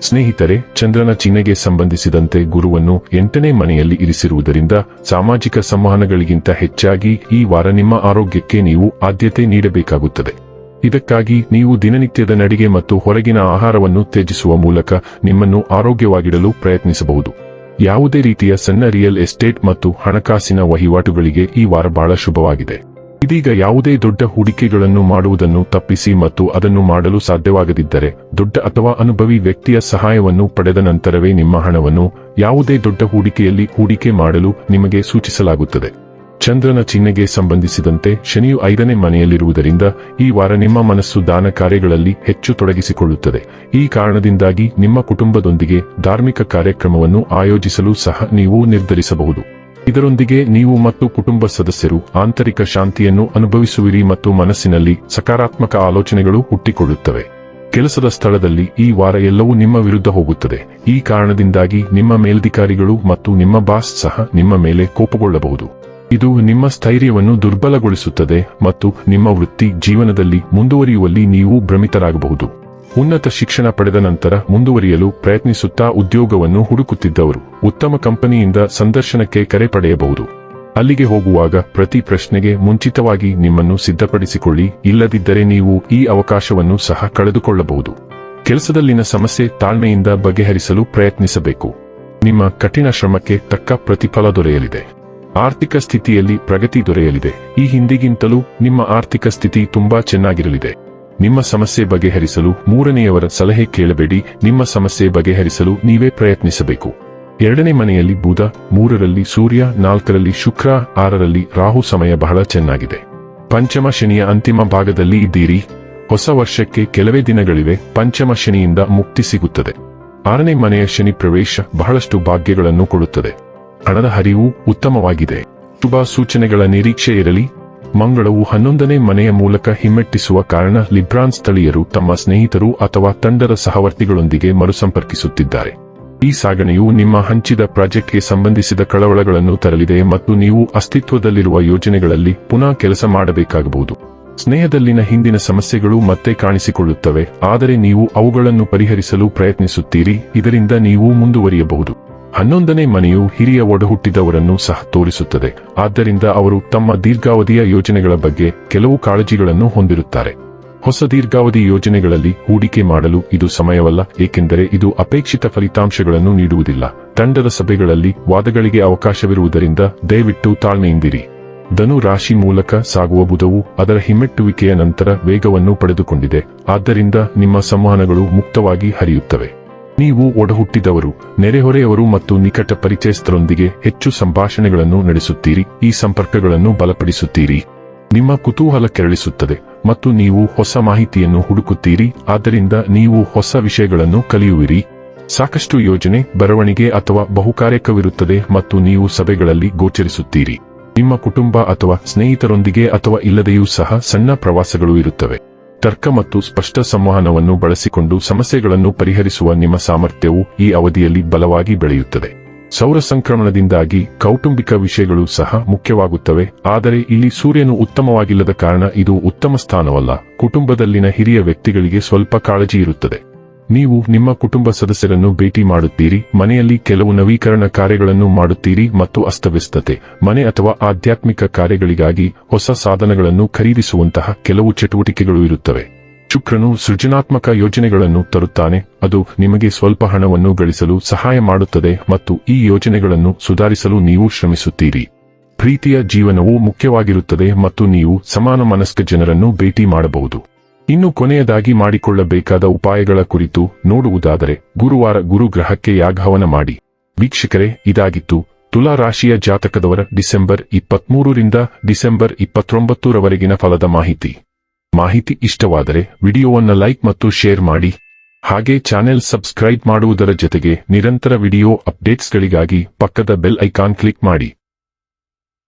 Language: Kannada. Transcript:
ಸ್ನೇಹಿತರೆ, ಚಂದ್ರನ ಚಿಹ್ನೆಗೆ ಸಂಬಂಧಿಸಿದಂತೆ ಗುರುವನ್ನು ಎಂಟನೇ ಮನೆಯಲ್ಲಿ ಇರಿಸಿರುವುದರಿಂದ ಸಾಮಾಜಿಕ ಸಂವಹನಗಳಿಗಿಂತ ಹೆಚ್ಚಾಗಿ ಈ ವಾರ ನಿಮ್ಮ ಆರೋಗ್ಯಕ್ಕೆ ನೀವು ಆದ್ಯತೆ ನೀಡಬೇಕಾಗುತ್ತದೆ. ಇದಕ್ಕಾಗಿ ನೀವು ದಿನನಿತ್ಯದ ನಡಿಗೆ ಮತ್ತು ಹೊರಗಿನ ಆಹಾರವನ್ನು ತ್ಯಜಿಸುವ ಮೂಲಕ ನಿಮ್ಮನ್ನು ಆರೋಗ್ಯವಾಗಿಡಲು ಪ್ರಯತ್ನಿಸಬಹುದು. ಯಾವುದೇ ರೀತಿಯ ಸಣ್ಣ ರಿಯಲ್ ಎಸ್ಟೇಟ್ ಮತ್ತು ಹಣಕಾಸಿನ ವಹಿವಾಟುಗಳಿಗೆ ಈ ವಾರ ಬಹಳ ಶುಭವಾಗಿದೆ. ಇದೀಗ ಯಾವುದೇ ದೊಡ್ಡ ಹೂಡಿಕೆಗಳನ್ನು ಮಾಡುವುದನ್ನು ತಪ್ಪಿಸಿ ಮತ್ತು ಅದನ್ನು ಮಾಡಲು ಸಾಧ್ಯವಾಗದಿದ್ದರೆ, ದೊಡ್ಡ ಅಥವಾ ಅನುಭವಿ ವ್ಯಕ್ತಿಯ ಸಹಾಯವನ್ನು ಪಡೆದ ನಂತರವೇ ನಿಮ್ಮ ಹಣವನ್ನು ಯಾವುದೇ ದೊಡ್ಡ ಹೂಡಿಕೆಯಲ್ಲಿ ಹೂಡಿಕೆ ಮಾಡಲು ನಿಮಗೆ ಸೂಚಿಸಲಾಗುತ್ತದೆ. ಚಂದ್ರನ ಚಿಹ್ನೆಗೆ ಸಂಬಂಧಿಸಿದಂತೆ ಶನಿಯು ಐದನೇ ಮನೆಯಲ್ಲಿರುವುದರಿಂದ ಈ ವಾರ ನಿಮ್ಮ ಮನಸ್ಸು ದಾನ ಕಾರ್ಯಗಳಲ್ಲಿ ಹೆಚ್ಚು ತೊಡಗಿಸಿಕೊಳ್ಳುತ್ತದೆ. ಈ ಕಾರಣದಿಂದಾಗಿ ನಿಮ್ಮ ಕುಟುಂಬದೊಂದಿಗೆ ಧಾರ್ಮಿಕ ಕಾರ್ಯಕ್ರಮವನ್ನು ಆಯೋಜಿಸಲು ಸಹ ನೀವು ನಿರ್ಧರಿಸಬಹುದು. ಇದರೊಂದಿಗೆ ನೀವು ಮತ್ತು ಕುಟುಂಬ ಸದಸ್ಯರು ಆಂತರಿಕ ಶಾಂತಿಯನ್ನು ಅನುಭವಿಸುವಿರಿ ಮತ್ತು ಮನಸ್ಸಿನಲ್ಲಿ ಸಕಾರಾತ್ಮಕ ಆಲೋಚನೆಗಳು ಹುಟ್ಟಿಕೊಳ್ಳುತ್ತವೆ. ಕೆಲಸದ ಸ್ಥಳದಲ್ಲಿ ಈ ವಾರ ಎಲ್ಲವೂ ನಿಮ್ಮ ವಿರುದ್ಧ ಹೋಗುತ್ತದೆ. ಈ ಕಾರಣದಿಂದಾಗಿ ನಿಮ್ಮ ಮೇಲ್ಧಿಕಾರಿಗಳು ಮತ್ತು ನಿಮ್ಮ ಬಾಸ್ ಸಹ ನಿಮ್ಮ ಮೇಲೆ ಕೋಪಗೊಳ್ಳಬಹುದು. ಇದು ನಿಮ್ಮ ಸ್ಥೈರ್ಯವನ್ನು ದುರ್ಬಲಗೊಳಿಸುತ್ತದೆ ಮತ್ತು ನಿಮ್ಮ ವೃತ್ತಿ ಜೀವನದಲ್ಲಿ ಮುಂದುವರಿಯುವಲ್ಲಿ ನೀವು ಭ್ರಮಿತರಾಗಬಹುದು. ಉನ್ನತ ಶಿಕ್ಷಣ ಪಡೆದ ನಂತರ ಮುಂದುವರಿಯಲು ಪ್ರಯತ್ನಿಸುತ್ತಾ ಉದ್ಯೋಗವನ್ನು ಹುಡುಕುತ್ತಿದ್ದವರು ಉತ್ತಮ ಕಂಪನಿಯಿಂದ ಸಂದರ್ಶನಕ್ಕೆ ಕರೆ ಪಡೆಯಬಹುದು. ಅಲ್ಲಿಗೆ ಹೋಗುವಾಗ ಪ್ರತಿ ಪ್ರಶ್ನೆಗೆ ಮುಂಚಿತವಾಗಿ ನಿಮ್ಮನ್ನು ಸಿದ್ಧಪಡಿಸಿಕೊಳ್ಳಿ, ಇಲ್ಲದಿದ್ದರೆ ನೀವು ಈ ಅವಕಾಶವನ್ನು ಸಹ ಕಳೆದುಕೊಳ್ಳಬಹುದು. ಕೆಲಸದಲ್ಲಿನ ಸಮಸ್ಯೆ ತಾಳ್ಮೆಯಿಂದ ಬಗೆಹರಿಸಲು ಪ್ರಯತ್ನಿಸಬೇಕು. ನಿಮ್ಮ ಕಠಿಣ ಶ್ರಮಕ್ಕೆ ತಕ್ಕ ಪ್ರತಿಫಲ ದೊರೆಯಲಿದೆ. ಆರ್ಥಿಕ ಸ್ಥಿತಿಯಲ್ಲಿ ಪ್ರಗತಿ ದೊರೆಯಲಿದೆ. ಈ ಹಿಂದಿಗಿಂತಲೂ ನಿಮ್ಮ ಆರ್ಥಿಕ ಸ್ಥಿತಿ ತುಂಬಾ ಚೆನ್ನಾಗಿರಲಿದೆ. ನಿಮ್ಮ ಸಮಸ್ಯೆ ಬಗೆಹರಿಸಲು ಮೂರನೆಯವರ ಸಲಹೆ ಕೇಳಬೇಡಿ. ನಿಮ್ಮ ಸಮಸ್ಯೆ ಬಗೆಹರಿಸಲು ನೀವೇ ಪ್ರಯತ್ನಿಸಬೇಕು. ಎರಡನೇ ಮನೆಯಲ್ಲಿ ಬುಧ, ಮೂರರಲ್ಲಿ ಸೂರ್ಯ, ನಾಲ್ಕರಲ್ಲಿ ಶುಕ್ರ, ಆರರಲ್ಲಿ ರಾಹು ಸಮಯ ಬಹಳ ಚೆನ್ನಾಗಿದೆ. ಪಂಚಮ ಶನಿಯ ಅಂತಿಮ ಭಾಗದಲ್ಲಿ ಇದ್ದೀರಿ. ಹೊಸ ವರ್ಷಕ್ಕೆ ಕೆಲವೇ ದಿನಗಳಿವೆ, ಪಂಚಮ ಶನಿಯಿಂದ ಮುಕ್ತಿ ಸಿಗುತ್ತದೆ. ಆರನೇ ಮನೆಯ ಶನಿ ಪ್ರವೇಶ ಬಹಳಷ್ಟು ಭಾಗ್ಯಗಳನ್ನು ಕೊಡುತ್ತದೆ. ಹಣದ ಹರಿವು ಉತ್ತಮವಾಗಿದೆ. ಶುಭ ಸೂಚನೆಗಳ ನಿರೀಕ್ಷೆ ಇರಲಿ. ಮಂಗಳವು ಹನ್ನೊಂದನೇ ಮನೆಯ ಮೂಲಕ ಹಿಮ್ಮೆಟ್ಟಿಸುವ ಕಾರಣ ಲಿಬ್ರಾನ್ ಸ್ಥಳೀಯರು ತಮ್ಮ ಸ್ನೇಹಿತರು ಅಥವಾ ತಂಡದ ಸಹವರ್ತಿಗಳೊಂದಿಗೆ ಮರುಸಂಪರ್ಕಿಸುತ್ತಿದ್ದಾರೆ. ಈ ಸಾಗಣೆಯು ನಿಮ್ಮ ಹಂಚಿದ ಪ್ರಾಜೆಕ್ಟ್ಗೆ ಸಂಬಂಧಿಸಿದ ಕಳವಳಗಳನ್ನು ತರಲಿದೆ ಮತ್ತು ನೀವು ಅಸ್ತಿತ್ವದಲ್ಲಿರುವ ಯೋಜನೆಗಳಲ್ಲಿ ಪುನಃ ಕೆಲಸ ಮಾಡಬೇಕಾಗಬಹುದು. ಸ್ನೇಹದಲ್ಲಿನ ಹಿಂದಿನ ಸಮಸ್ಯೆಗಳು ಮತ್ತೆ ಕಾಣಿಸಿಕೊಳ್ಳುತ್ತವೆ, ಆದರೆ ನೀವು ಅವುಗಳನ್ನು ಪರಿಹರಿಸಲು ಪ್ರಯತ್ನಿಸುತ್ತೀರಿ, ಇದರಿಂದ ನೀವು ಮುಂದುವರಿಯಬಹುದು. ಹನ್ನೊಂದನೇ ಮನೆಯು ಹಿರಿಯ ಒಡಹುಟ್ಟಿದವರನ್ನು ಸಹ ತೋರಿಸುತ್ತದೆ. ಆದ್ದರಿಂದ ಅವರು ತಮ್ಮ ದೀರ್ಘಾವಧಿಯ ಯೋಜನೆಗಳ ಬಗ್ಗೆ ಕೆಲವು ಕಾಳಜಿಗಳನ್ನು ಹೊಂದಿರುತ್ತಾರೆ. ಹೊಸ ದೀರ್ಘಾವಧಿ ಯೋಜನೆಗಳಲ್ಲಿ ಹೂಡಿಕೆ ಮಾಡಲು ಇದು ಸಮಯವಲ್ಲ, ಏಕೆಂದರೆ ಇದು ಅಪೇಕ್ಷಿತ ಫಲಿತಾಂಶಗಳನ್ನು ನೀಡುವುದಿಲ್ಲ. ತಂಡದ ಸಭೆಗಳಲ್ಲಿ ವಾದಗಳಿಗೆ ಅವಕಾಶವಿರುವುದರಿಂದ ದಯವಿಟ್ಟು ತಾಳ್ಮೆಯಿಂದಿರಿ. ಧನು ರಾಶಿ ಮೂಲಕ ಸಾಗುವ ಬುಧವು ಅದರ ಹಿಮ್ಮೆಟ್ಟುವಿಕೆಯ ನಂತರ ವೇಗವನ್ನು ಪಡೆದುಕೊಂಡಿದೆ. ಆದ್ದರಿಂದ ನಿಮ್ಮ ಸಂವಹನಗಳು ಮುಕ್ತವಾಗಿ ಹರಿಯುತ್ತವೆ. ನೀವು ಒಡಹುಟ್ಟಿದವರು, ನೆರೆಹೊರೆಯವರು ಮತ್ತು ನಿಕಟ ಪರಿಚಯಸ್ಥರೊಂದಿಗೆ ಹೆಚ್ಚು ಸಂಭಾಷಣೆಗಳನ್ನು ನಡೆಸುತ್ತೀರಿ, ಈ ಸಂಪರ್ಕಗಳನ್ನು ಬಲಪಡಿಸುತ್ತೀರಿ. ನಿಮ್ಮ ಕುತೂಹಲ ಕೆರಳಿಸುತ್ತದೆ ಮತ್ತು ನೀವು ಹೊಸ ಮಾಹಿತಿಯನ್ನು ಹುಡುಕುತ್ತೀರಿ, ಆದ್ದರಿಂದ ನೀವು ಹೊಸ ವಿಷಯಗಳನ್ನು ಕಲಿಯುವಿರಿ. ಸಾಕಷ್ಟು ಯೋಜನೆ, ಬರವಣಿಗೆ ಅಥವಾ ಬಹುಕಾರ್ಯಕವಿರುತ್ತದೆ ಮತ್ತು ನೀವು ಸಭೆಗಳಲ್ಲಿ ಗೋಚರಿಸುತ್ತೀರಿ. ನಿಮ್ಮ ಕುಟುಂಬ ಅಥವಾ ಸ್ನೇಹಿತರೊಂದಿಗೆ ಅಥವಾ ಇಲ್ಲದೆಯೂ ಸಹ ಸಣ್ಣ ಪ್ರವಾಸಗಳು ಇರುತ್ತವೆ. ತರ್ಕ ಮತ್ತು ಸ್ಪಷ್ಟ ಸಂವಹನವನ್ನು ಬಳಸಿಕೊಂಡು ಸಮಸ್ಯೆಗಳನ್ನು ಪರಿಹರಿಸುವ ನಿಮ್ಮ ಸಾಮರ್ಥ್ಯವು ಈ ಅವಧಿಯಲ್ಲಿ ಬಲವಾಗಿ ಬೆಳೆಯುತ್ತದೆ. ಸೌರ ಸಂಕ್ರಮಣದಿಂದಾಗಿ ಕೌಟುಂಬಿಕ ವಿಷಯಗಳು ಸಹ ಮುಖ್ಯವಾಗುತ್ತವೆ, ಆದರೆ ಇಲ್ಲಿ ಸೂರ್ಯನು ಉತ್ತಮವಾಗಿಲ್ಲದ ಕಾರಣ ಇದು ಉತ್ತಮ ಸ್ಥಾನವಲ್ಲ. ಕುಟುಂಬದಲ್ಲಿನ ಹಿರಿಯ ವ್ಯಕ್ತಿಗಳಿಗೆ ಸ್ವಲ್ಪ ಕಾಳಜಿ ಇರುತ್ತದೆ. ನೀವು ನಿಮ್ಮ ಕುಟುಂಬ ಸದಸ್ಯರನ್ನು ಭೇಟಿ ಮಾಡುತ್ತೀರಿ, ಮನೆಯಲ್ಲಿ ಕೆಲವು ನವೀಕರಣ ಕಾರ್ಯಗಳನ್ನು ಮಾಡುತ್ತೀರಿ ಮತ್ತು ಅಸ್ತವ್ಯಸ್ತತೆ, ಮನೆ ಅಥವಾ ಆಧ್ಯಾತ್ಮಿಕ ಕಾರ್ಯಗಳಿಗಾಗಿ ಹೊಸ ಸಾಧನಗಳನ್ನು ಖರೀದಿಸುವಂತಹ ಕೆಲವು ಚಟುವಟಿಕೆಗಳು ಇರುತ್ತವೆ. ಶುಕ್ರನು ಸೃಜನಾತ್ಮಕ ಯೋಜನೆಗಳನ್ನು ತರುತ್ತಾನೆ, ಅದು ನಿಮಗೆ ಸ್ವಲ್ಪ ಹಣವನ್ನು ಗಳಿಸಲು ಸಹಾಯ ಮಾಡುತ್ತದೆ ಮತ್ತು ಈ ಯೋಜನೆಗಳನ್ನು ಸುಧಾರಿಸಲು ನೀವು ಶ್ರಮಿಸುತ್ತೀರಿ. ಪ್ರೀತಿಯ ಜೀವನವು ಮುಖ್ಯವಾಗಿರುತ್ತದೆ ಮತ್ತು ನೀವು ಸಮಾನ ಮನಸ್ಕ ಜನರನ್ನು ಭೇಟಿ ಮಾಡಬಹುದು. ಇನ್ನು ಕೊನೆಯದಾಗಿ ಮಾಡಿಕೊಳ್ಳಬೇಕಾದ ಉಪಾಯಗಳ ಕುರಿತು ನೋಡುವುದಾದರೆ ಗುರುವಾರ ಗುರುಗ್ರಹಕ್ಕೆ ಯಾಗಹವನ ಮಾಡಿ. ವೀಕ್ಷಕರೇ, ಇದಾಗಿತ್ತು. ತುಲಾ ರಾಶಿಯ ಜಾತಕದವರ ಡಿಸೆಂಬರ್ ಇಪ್ಪತ್ಮೂರರಿಂದ ಡಿಸೆಂಬರ್ ಇಪ್ಪತ್ತೊಂಬತ್ತರವರೆಗಿನ ಫಲದ ಮಾಹಿತಿ. ಮಾಹಿತಿ ಇಷ್ಟವಾದರೆ ವಿಡಿಯೋವನ್ನ ಲೈಕ್ ಮತ್ತು ಶೇರ್ ಮಾಡಿ. ಹಾಗೆ ಚಾನೆಲ್ ಸಬ್ಸ್ಕ್ರೈಬ್ ಮಾಡುವುದರ ಜೊತೆಗೆ ನಿರಂತರ ವಿಡಿಯೋ ಅಪ್ಡೇಟ್ಸ್ಗಳಿಗಾಗಿ ಪಕ್ಕದ ಬೆಲ್ ಐಕಾನ್ ಕ್ಲಿಕ್ ಮಾಡಿ.